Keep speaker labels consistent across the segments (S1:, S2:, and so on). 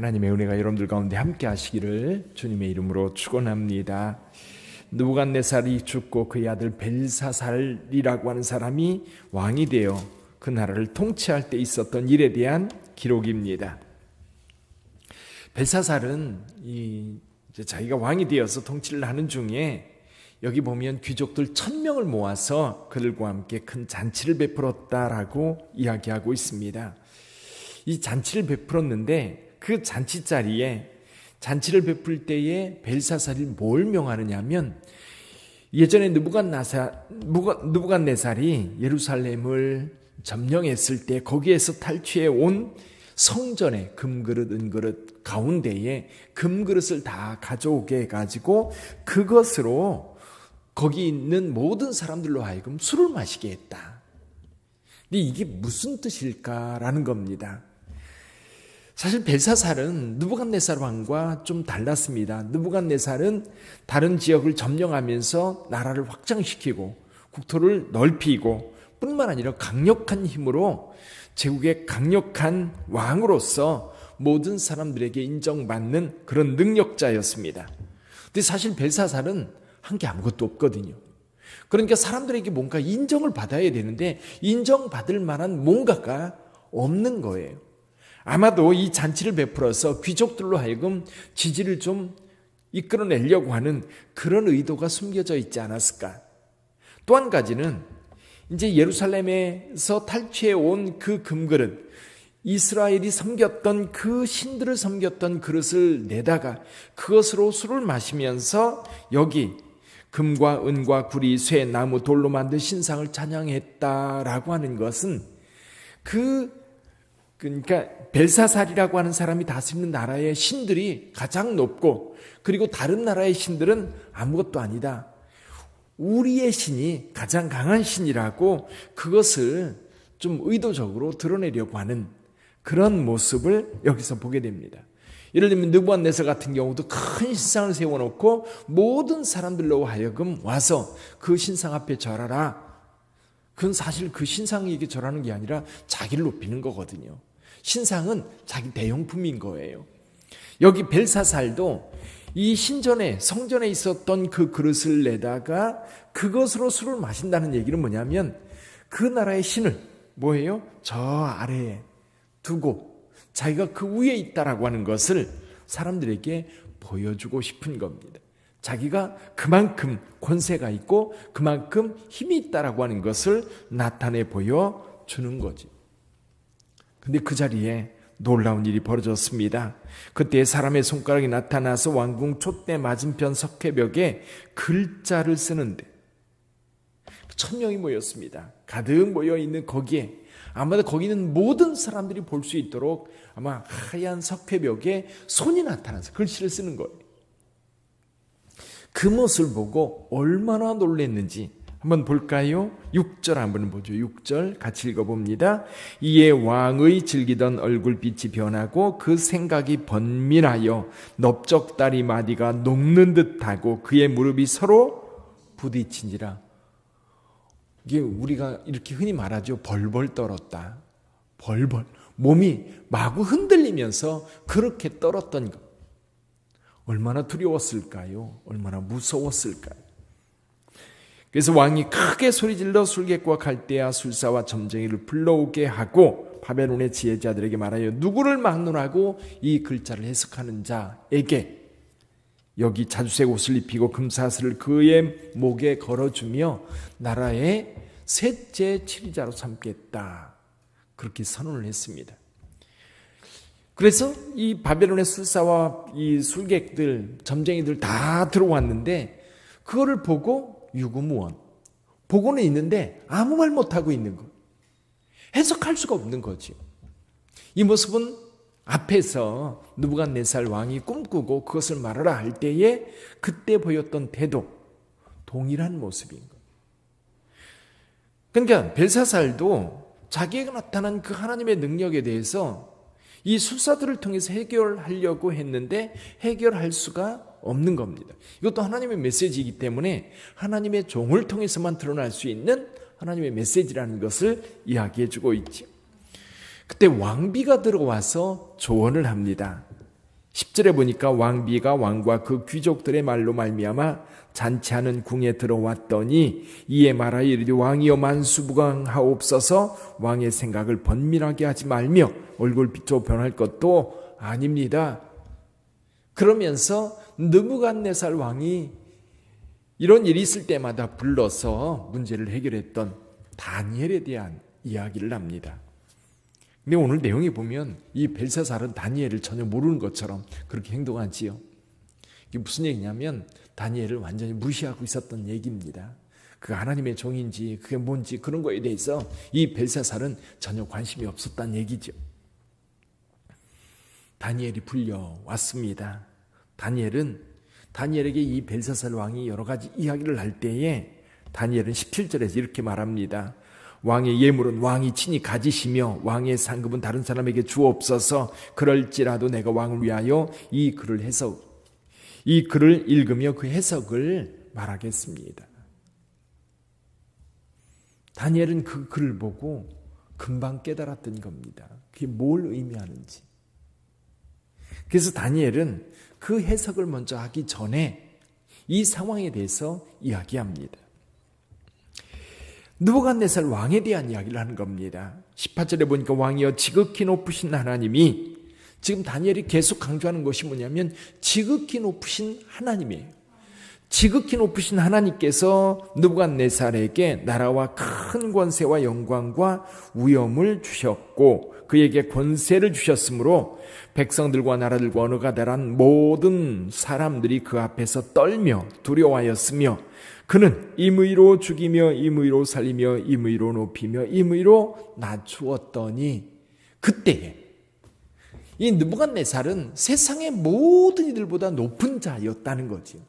S1: 하나님의 은혜가 여러분들 가운데 함께 하시기를 주님의 이름으로 축원합니다. 누부갓네살이 죽고 그의 아들 벨사살이라고 하는 사람이 왕이 되어 그 나라를 통치할 때 있었던 일에 대한 기록입니다. 벨사살은 자기가 왕이 되어서 통치를 하는 중에 여기 보면 귀족들 천 명을 모아서 그들과 함께 큰 잔치를 베풀었다라고 이야기하고 있습니다. 이 잔치를 베풀었는데 그 잔치 자리에 잔치를 베풀 때에 벨사살이 뭘 명하느냐면 예전에 느부갓네살이 예루살렘을 점령했을 때 거기에서 탈취해 온 성전의 금그릇 은그릇 가운데에 금그릇을 다 가져오게 해 가지고 그것으로 거기 있는 모든 사람들로 하여금 술을 마시게 했다. 근데 이게 무슨 뜻일까라는 겁니다. 사실 벨사살은 느부갓네살 왕과 좀 달랐습니다. 느부갓네살은 다른 지역을 점령하면서 나라를 확장시키고 국토를 넓히고 뿐만 아니라 강력한 힘으로 제국의 강력한 왕으로서 모든 사람들에게 인정받는 그런 능력자였습니다. 근데 사실 벨사살은 한 게 아무것도 없거든요. 그러니까 사람들에게 뭔가 인정을 받아야 되는데 인정받을 만한 뭔가가 없는 거예요. 아마도 이 잔치를 베풀어서 귀족들로 하여금 지지를 좀 이끌어내려고 하는 그런 의도가 숨겨져 있지 않았을까. 또 한 가지는 이제 예루살렘에서 탈취해 온 그 금그릇, 이스라엘이 섬겼던 그 신들을 섬겼던 그릇을 내다가 그것으로 술을 마시면서 여기 금과 은과 구리, 쇠, 나무, 돌로 만든 신상을 찬양했다라고 하는 것은 그 그러니까 벨사살이라고 하는 사람이 다스리는 나라의 신들이 가장 높고 그리고 다른 나라의 신들은 아무것도 아니다. 우리의 신이 가장 강한 신이라고 그것을 좀 의도적으로 드러내려고 하는 그런 모습을 여기서 보게 됩니다. 예를 들면 느부갓네살 같은 경우도 큰 신상을 세워놓고 모든 사람들로 하여금 와서 그 신상 앞에 절하라. 그건 사실 그 신상에게 절하는 게 아니라 자기를 높이는 거거든요. 신상은 자기 대용품인 거예요. 여기 벨사살도 이 신전에 성전에 있었던 그 그릇을 내다가 그것으로 술을 마신다는 얘기는 뭐냐면 그 나라의 신을 뭐예요? 저 아래에 두고 자기가 그 위에 있다라고 하는 것을 사람들에게 보여주고 싶은 겁니다. 자기가 그만큼 권세가 있고 그만큼 힘이 있다라고 하는 것을 나타내 보여 주는 거지. 근데 그 자리에 놀라운 일이 벌어졌습니다. 그때 사람의 손가락이 나타나서 왕궁 촛대 맞은편 석회벽에 글자를 쓰는데 천 명이 모였습니다. 가득 모여 있는 거기에 아마도 거기는 모든 사람들이 볼 수 있도록 아마 하얀 석회벽에 손이 나타나서 글씨를 쓰는 거예요. 그 모습을 보고 얼마나 놀랐는지 한번 볼까요? 6절 한번 보죠. 6절 같이 읽어봅니다. 이에 왕의 즐기던 얼굴빛이 변하고 그 생각이 번민하여 넓적다리 마디가 녹는 듯하고 그의 무릎이 서로 부딪힌지라. 이게 우리가 이렇게 흔히 말하죠. 벌벌 떨었다. 벌벌. 몸이 마구 흔들리면서 그렇게 떨었던 것. 얼마나 두려웠을까요? 얼마나 무서웠을까요? 그래서 왕이 크게 소리질러 술객과 갈대아 술사와 점쟁이를 불러오게 하고 바벨론의 지혜자들에게 말하여 누구를 막론하고 이 글자를 해석하는 자에게 여기 자주색 옷을 입히고 금사슬을 그의 목에 걸어주며 나라의 셋째 치리자로 삼겠다. 그렇게 선언을 했습니다. 그래서 이 바벨론의 술사와 이 술객들, 점쟁이들 다 들어왔는데 그거를 보고 유구무원. 보고는 있는데 아무 말 못하고 있는 거. 해석할 수가 없는 거지. 이 모습은 앞에서 누부갓네살 왕이 꿈꾸고 그것을 말하라 할 때에 그때 보였던 태도 동일한 모습인 거. 그러니까 벨사살도 자기에게 나타난 그 하나님의 능력에 대해서 이 술사들을 통해서 해결하려고 했는데 해결할 수가 없는 겁니다. 이것도 하나님의 메시지이기 때문에 하나님의 종을 통해서만 드러날 수 있는 하나님의 메시지라는 것을 이야기해 주고 있지. 그때 왕비가 들어와서 조언을 합니다. 10절에 보니까 왕비가 왕과 그 귀족들의 말로 말미암아 잔치하는 궁에 들어왔더니 이에 말하 이르되 왕이여 만수부강하옵소서 왕의 생각을 번밀하게 하지 말며 얼굴 빛으로 변할 것도 아닙니다. 그러면서 느부갓네살 왕이 이런 일이 있을 때마다 불러서 문제를 해결했던 다니엘에 대한 이야기를 합니다. 근데 오늘 내용에 보면 이 벨사살은 다니엘을 전혀 모르는 것처럼 그렇게 행동하지요. 이게 무슨 얘기냐면 다니엘을 완전히 무시하고 있었던 얘기입니다. 그 하나님의 종인지 그게 뭔지 그런 거에 대해서 이 벨사살은 전혀 관심이 없었다는 얘기죠. 다니엘이 불려왔습니다. 다니엘은 다니엘에게 이 벨사살 왕이 여러 가지 이야기를 할 때에 다니엘은 17절에서 이렇게 말합니다. 왕의 예물은 왕이 친히 가지시며 왕의 상급은 다른 사람에게 주옵소서 그럴지라도 내가 왕을 위하여 이 글을 해석 이 글을 읽으며 그 해석을 말하겠습니다. 다니엘은 그 글을 보고 금방 깨달았던 겁니다. 그게 뭘 의미하는지. 그래서 다니엘은 그 해석을 먼저 하기 전에 이 상황에 대해서 이야기합니다. 느부갓네살 왕에 대한 이야기를 하는 겁니다. 18절에 보니까 왕이여 지극히 높으신 하나님이 지금 다니엘이 계속 강조하는 것이 뭐냐면 지극히 높으신 하나님이에요. 지극히 높으신 하나님께서 느부갓네살에게 나라와 큰 권세와 영광과 위엄을 주셨고 그에게 권세를 주셨으므로 백성들과 나라들과 언어가 다란 모든 사람들이 그 앞에서 떨며 두려워하였으며 그는 임의로 죽이며 임의로 살리며 임의로 높이며 임의로 낮추었더니 그때에 이 느부갓네살은 세상의 모든 이들보다 높은 자였다는 거지요.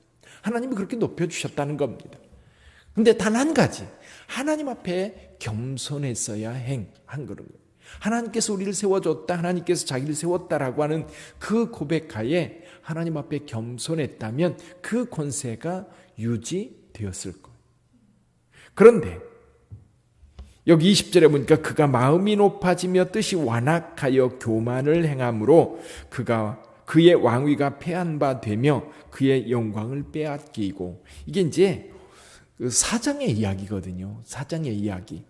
S1: 하나님이 그렇게 높여 주셨다는 겁니다. 근데 단 한 가지 하나님 앞에 겸손했어야 행한 거예요. 하나님께서 우리를 세워줬다, 하나님께서 자기를 세웠다라고 하는 그 고백하에 하나님 앞에 겸손했다면 그 권세가 유지되었을 거예요. 그런데 여기 20절에 보니까 그가 마음이 높아지며 뜻이 완악하여 교만을 행함으로 그가 그의 왕위가 패한 바 되며 그의 영광을 빼앗기고 이게 이제 그 사장의 이야기거든요. 사장의 이야기.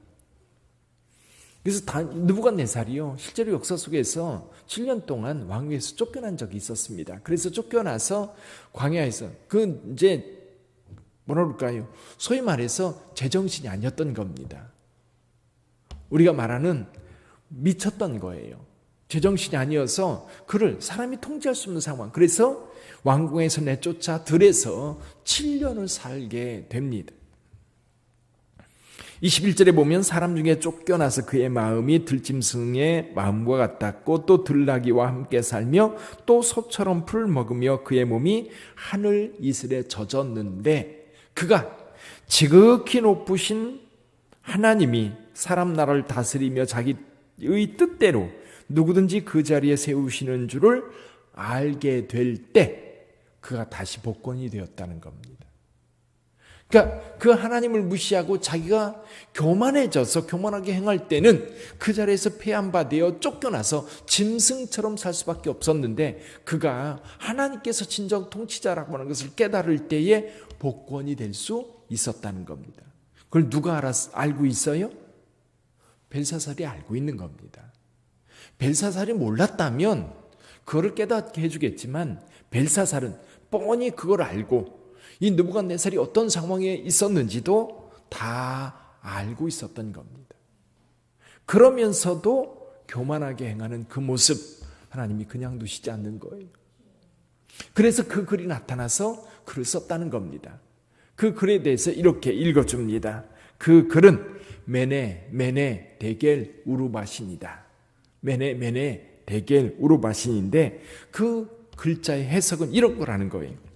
S1: 그래서 다, 느부갓네살이요 실제로 역사 속에서 7년 동안 왕위에서 쫓겨난 적이 있었습니다. 그래서 쫓겨나서 광야에서 그 이제 뭐라 그럴까요? 소위 말해서 제정신이 아니었던 겁니다. 우리가 말하는 미쳤던 거예요. 제정신이 아니어서 그를 사람이 통제할 수 없는 상황. 그래서 왕궁에서 내쫓아 들에서 7년을 살게 됩니다. 21절에 보면 사람 중에 쫓겨나서 그의 마음이 들짐승의 마음과 같았고 또 들나귀와 함께 살며 또 소처럼 풀 먹으며 그의 몸이 하늘 이슬에 젖었는데 그가 지극히 높으신 하나님이 사람 나라를 다스리며 자기의 뜻대로 누구든지 그 자리에 세우시는 줄을 알게 될 때 그가 다시 복권이 되었다는 겁니다. 그러니까 그 하나님을 무시하고 자기가 교만해져서 교만하게 행할 때는 그 자리에서 폐한 바 되어 쫓겨나서 짐승처럼 살 수밖에 없었는데 그가 하나님께서 진정 통치자라고 하는 것을 깨달을 때에 복권이 될 수 있었다는 겁니다. 그걸 누가 알았, 알고 있어요? 벨사살이 알고 있는 겁니다. 벨사살이 몰랐다면 그거를 깨닫게 해주겠지만 벨사살은 뻔히 그걸 알고 이 느부갓네살이 어떤 상황에 있었는지도 다 알고 있었던 겁니다. 그러면서도 교만하게 행하는 그 모습 하나님이 그냥 두시지 않는 거예요. 그래서 그 글이 나타나서 글을 썼다는 겁니다. 그 글에 대해서 이렇게 읽어줍니다. 그 글은 메네 메네 데겔 우루바신이다. 메네 메네 데겔 우루바신인데 그 글자의 해석은 이런 거라는 거예요.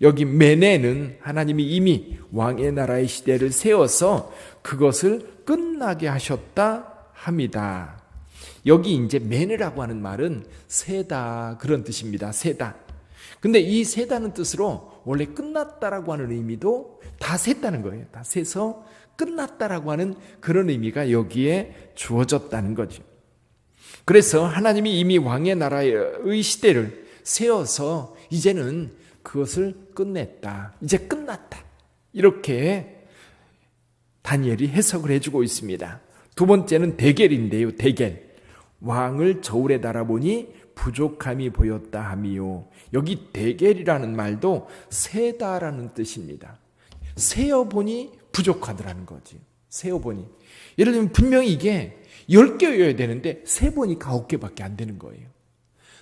S1: 여기 메네는 하나님이 이미 왕의 나라의 시대를 세워서 그것을 끝나게 하셨다 합니다. 여기 이제 메네라고 하는 말은 세다 그런 뜻입니다. 세다. 근데 이 세다는 뜻으로 원래 끝났다라고 하는 의미도 다 셌다는 거예요. 다 세서 끝났다라고 하는 그런 의미가 여기에 주어졌다는 거죠. 그래서 하나님이 이미 왕의 나라의 시대를 세워서 이제는 그것을 끝냈다. 이제 끝났다. 이렇게 다니엘이 해석을 해주고 있습니다. 두 번째는 대결인데요. 대결. 왕을 저울에 달아보니 부족함이 보였다 함이요. 여기 대결이라는 말도 세다라는 뜻입니다. 세어보니 부족하더라는 거지. 세어보니. 예를 들면 분명히 이게 10개여야 되는데 세 보니까 9개밖에 안 되는 거예요.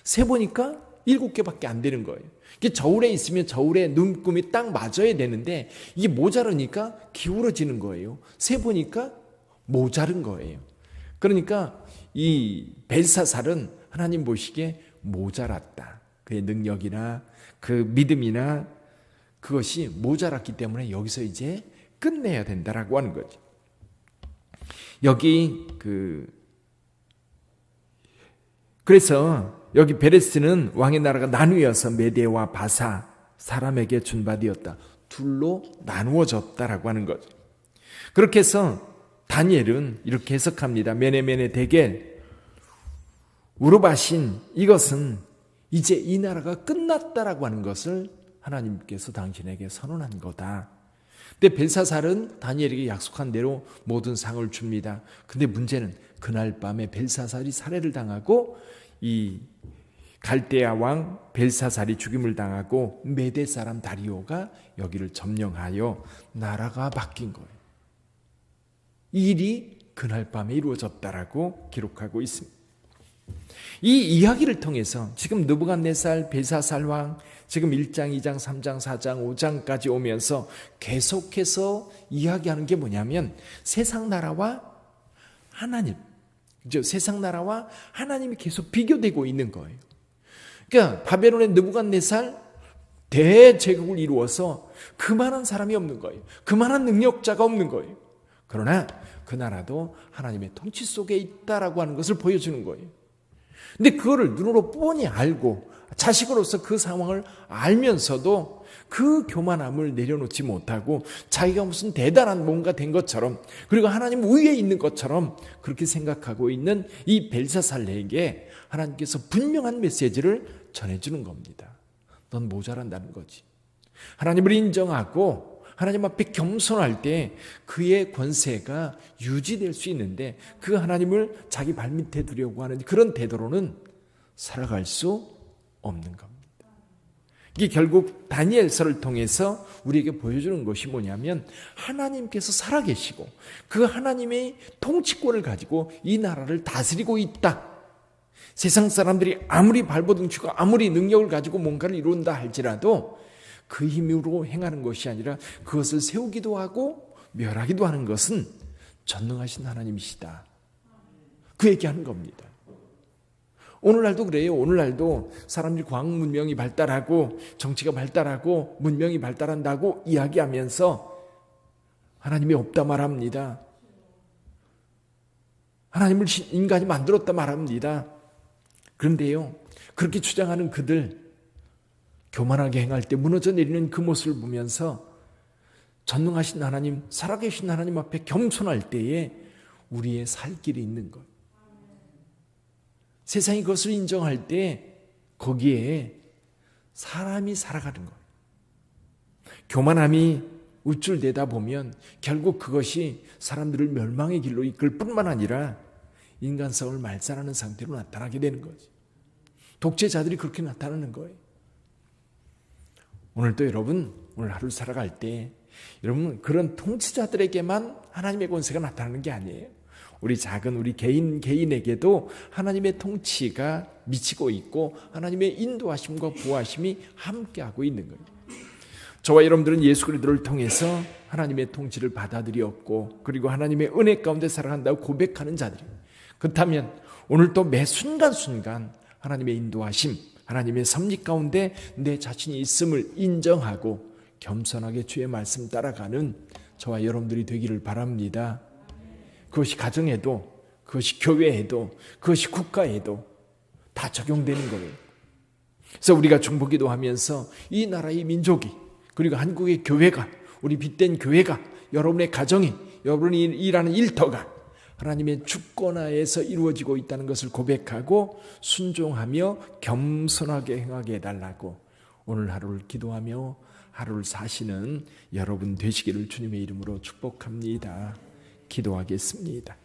S1: 세 보니까 7개밖에 안 되는 거예요. 이게 저울에 있으면 저울에 눈금이 딱 맞아야 되는데 이게 모자르니까 기울어지는 거예요. 세 보니까 모자른 거예요. 그러니까 이 벨사살은 하나님 보시기에 모자랐다. 그의 능력이나 그 믿음이나 그것이 모자랐기 때문에 여기서 이제 끝내야 된다라고 하는 거죠. 여기 그 그래서 여기 베레스는 왕의 나라가 나누어서 메데와 바사 사람에게 준바되었다. 둘로 나누어졌다라고 하는 거죠. 그렇게 해서 다니엘은 이렇게 해석합니다. 메네메네 대겔 우르바신 이것은 이제 이 나라가 끝났다라고 하는 것을 하나님께서 당신에게 선언한 거다. 근데 벨사살은 다니엘에게 약속한 대로 모든 상을 줍니다. 근데 문제는 그날 밤에 벨사살이 살해를 당하고 이 갈대아 왕 벨사살이 죽임을 당하고 메대 사람 다리오가 여기를 점령하여 나라가 바뀐 거예요. 이 일이 그날 밤에 이루어졌다라고 기록하고 있습니다. 이 이야기를 통해서 지금 느부갓네살 벨사살 왕 지금 1장, 2장, 3장, 4장, 5장까지 오면서 계속해서 이야기하는 게 뭐냐면 세상 나라와 하나님, 그죠? 세상 나라와 하나님이 계속 비교되고 있는 거예요. 그러니까 바벨론의 느부갓네살 대제국을 이루어서 그만한 사람이 없는 거예요. 그만한 능력자가 없는 거예요. 그러나 그 나라도 하나님의 통치 속에 있다라고 하는 것을 보여주는 거예요. 근데 그거를 눈으로 뻔히 알고 자식으로서 그 상황을 알면서도 그 교만함을 내려놓지 못하고 자기가 무슨 대단한 뭔가 된 것처럼 그리고 하나님 위에 있는 것처럼 그렇게 생각하고 있는 이 벨사살레에게 하나님께서 분명한 메시지를 전해주는 겁니다. 넌 모자란다는 거지. 하나님을 인정하고 하나님 앞에 겸손할 때 그의 권세가 유지될 수 있는데 그 하나님을 자기 발밑에 두려고 하는 그런 태도로는 살아갈 수 없는 겁니다. 이게 결국 다니엘서를 통해서 우리에게 보여주는 것이 뭐냐면 하나님께서 살아계시고 그 하나님의 통치권을 가지고 이 나라를 다스리고 있다. 세상 사람들이 아무리 발버둥치고 아무리 능력을 가지고 뭔가를 이룬다 할지라도 그 힘으로 행하는 것이 아니라 그것을 세우기도 하고 멸하기도 하는 것은 전능하신 하나님이시다. 그 얘기하는 겁니다. 오늘날도 그래요. 오늘날도 사람들이 과학 문명이 발달하고 정치가 발달하고 문명이 발달한다고 이야기하면서 하나님이 없다 말합니다. 하나님을 인간이 만들었다 말합니다. 그런데요, 그렇게 주장하는 그들, 교만하게 행할 때 무너져 내리는 그 모습을 보면서 전능하신 하나님, 살아계신 하나님 앞에 겸손할 때에 우리의 살 길이 있는 것. 세상이 그것을 인정할 때 거기에 사람이 살아가는 거예요. 교만함이 우쭐대다 보면 결국 그것이 사람들을 멸망의 길로 이끌 뿐만 아니라 인간성을 말살하는 상태로 나타나게 되는 거지. 독재자들이 그렇게 나타나는 거예요. 오늘도 여러분, 오늘 하루 살아갈 때 여러분 그런 통치자들에게만 하나님의 권세가 나타나는 게 아니에요. 우리 작은 우리 개인 개인에게도 하나님의 통치가 미치고 있고 하나님의 인도하심과 보호하심이 함께하고 있는 거예요. 저와 여러분들은 예수 그리스도를 통해서 하나님의 통치를 받아들였고 그리고 하나님의 은혜 가운데 살아간다고 고백하는 자들이 그렇다면 오늘 또 매 순간 순간 하나님의 인도하심, 하나님의 섭리 가운데 내 자신이 있음을 인정하고 겸손하게 주의 말씀 따라가는 저와 여러분들이 되기를 바랍니다. 그것이 가정에도, 그것이 교회에도, 그것이 국가에도 다 적용되는 거예요. 그래서 우리가 중보기도 하면서 이 나라의 민족이 그리고 한국의 교회가 우리 빛된 교회가 여러분의 가정이 여러분이 일하는 일터가 하나님의 주권하에서 이루어지고 있다는 것을 고백하고 순종하며 겸손하게 행하게 해달라고 오늘 하루를 기도하며 하루를 사시는 여러분 되시기를 주님의 이름으로 축복합니다. 기도하겠습니다.